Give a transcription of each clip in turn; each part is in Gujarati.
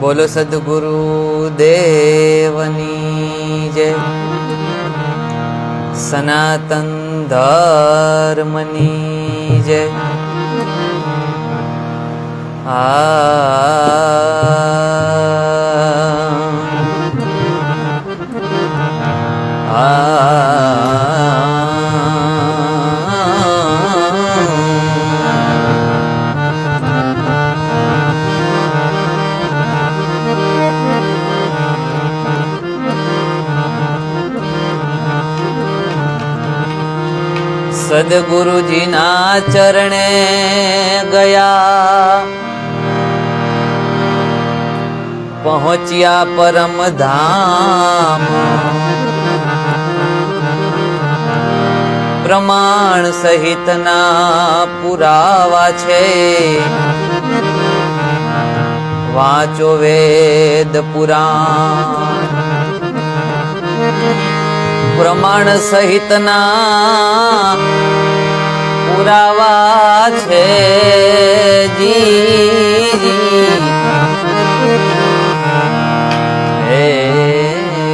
બોલો સદગુરુ દેવની જય. સનાતન ધર્મની જય. આ સદગુરુજીના ચરણે ગયા. પહોંચ્યા પરમ ધામ. પ્રમાણ સહિતના પુરાવા છે. વાંચો વેદ પુરાણ. પ્રમાણ સહિતના પુરાવા છે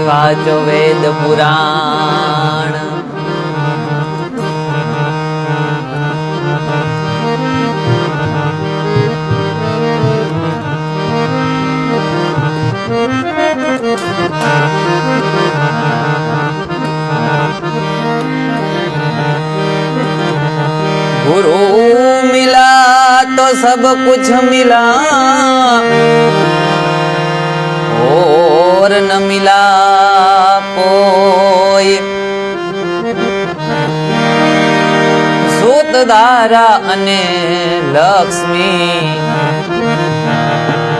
વાચો વેદ પુરાણ. सब कुछ मिला और न मिला कोई सूतधारा અને લક્ષ્મી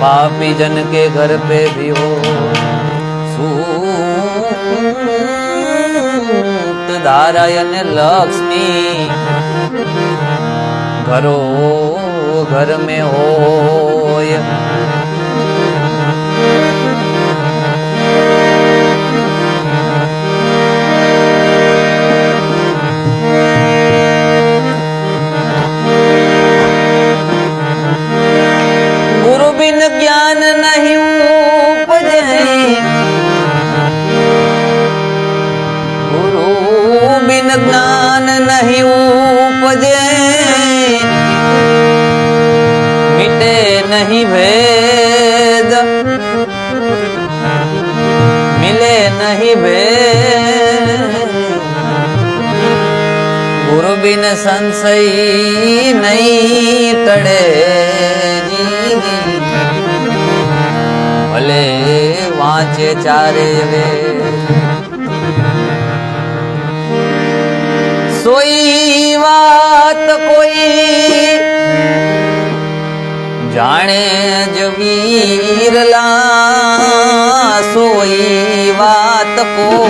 પાપી જન કે ઘર पे भी हो सूत धारा અને લક્ષ્મી ઘરો ઘર में હોય. ગુરુ બિન જ્ઞાન નહીં ઉપજે. ગુરુ બિન જ્ઞાન નહીં નહીં બે ગુરુ બિન સંશય નહીં તડે ભલે વાંચે ચારે વેદ સોઈ વાત કોઈ જાણે જ વીરલા. સોઈ વાત કો.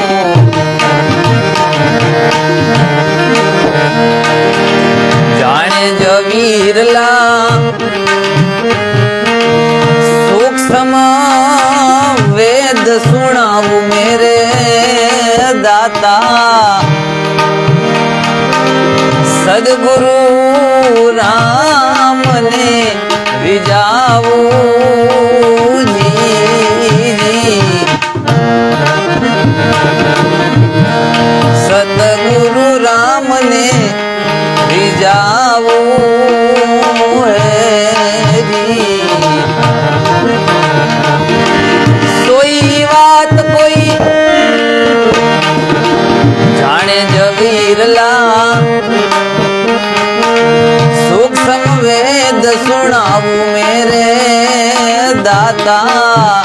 જાણે જમીરલા સૂક્ષ્મ વેદ સુણાવું મેરે દાતા. સદગુરુ રામને વિજાવું. દાતા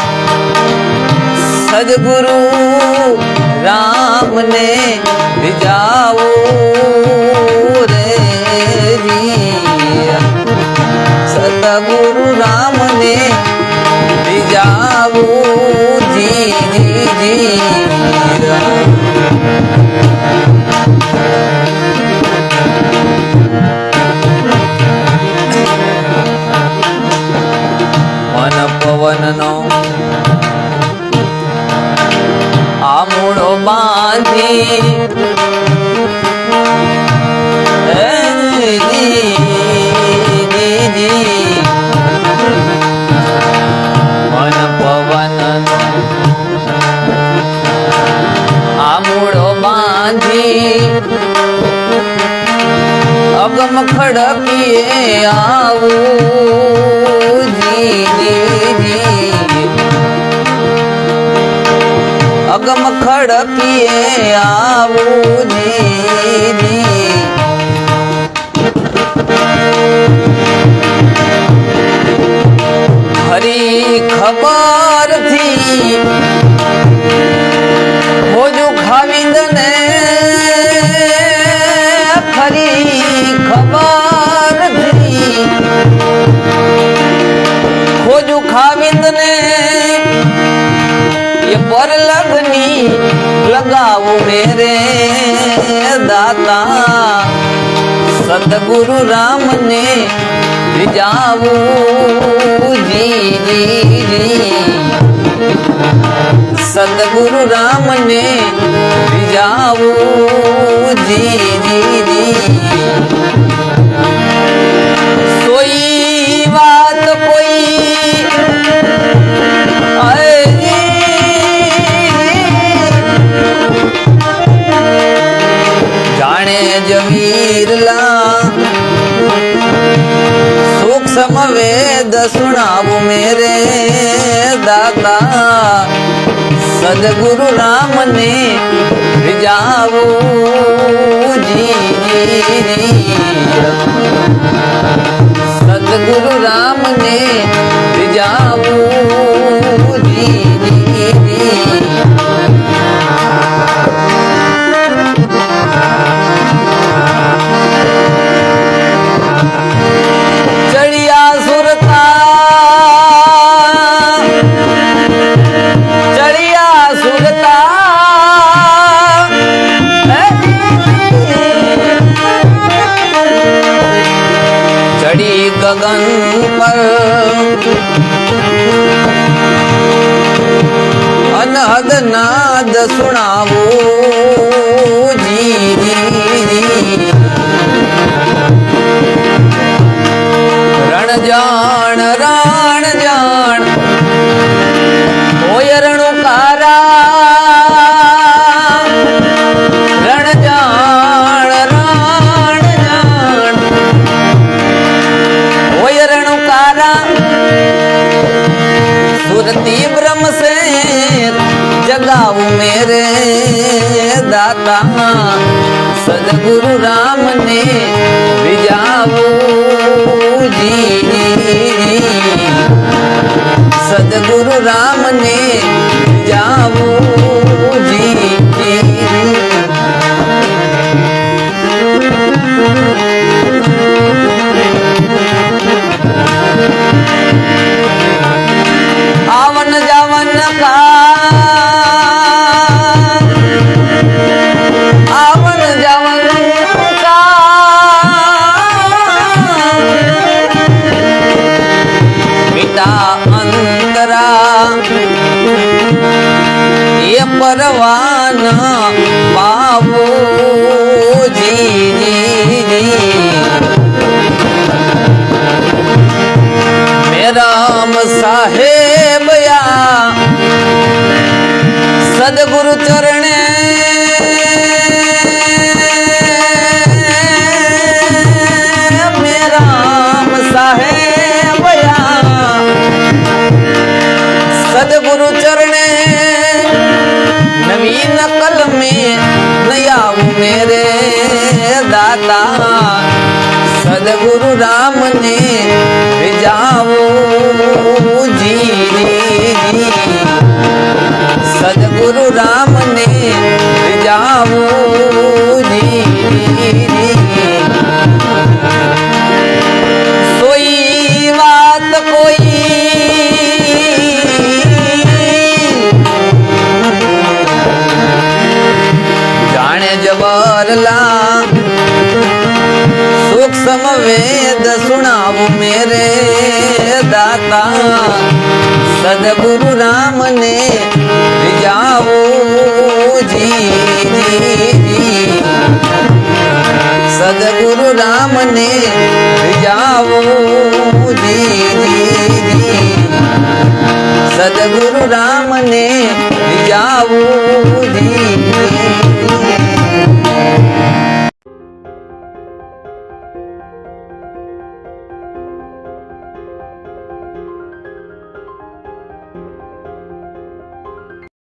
સદગુરુ રામને વિજાવું રે સદગુરુ રામને વિજાવું જી જી જી કામુડો બાંધી. મન પવન આમુડો બાંધી. અગમ ખડકીએ આવું. અગમ ખડપીએ આવું દીદી હરી ખબરથી મોજુ ખાવી દને ખરી ખબરથી હોજું ખાવીંદ ને એ પર લગની લગાવું મેરે દાતા. સદગુરુ રામને જાવું જી જી જી. સદગુરુ રામને જાવું જી જી જી. જવીરલા સૂક્ષ્મ વેદ સુણાવું મેરે દાતા. સદગુરુ રામ ને જી. જી સદગુરુ રામને જાવું ગગન પર અનહદ નાદ સુણાવો જી જી રણુકારા સુરતી બ્રહ્મ સે જગાવું મેરે દાતા. સદગુરુ રામને વિજાવું જી સદગુરુ રામ ને જાવું સદગુરુ ચરણે નવી નકલ મેં નયા મેરે દાતા. સદગુરુ રામને જાવું સૂક્ષ્મ વેદ સુણાવું મેરે દાતા. સદગુરુ રામ ને જી જી સદગુરુ રામ ને જી જી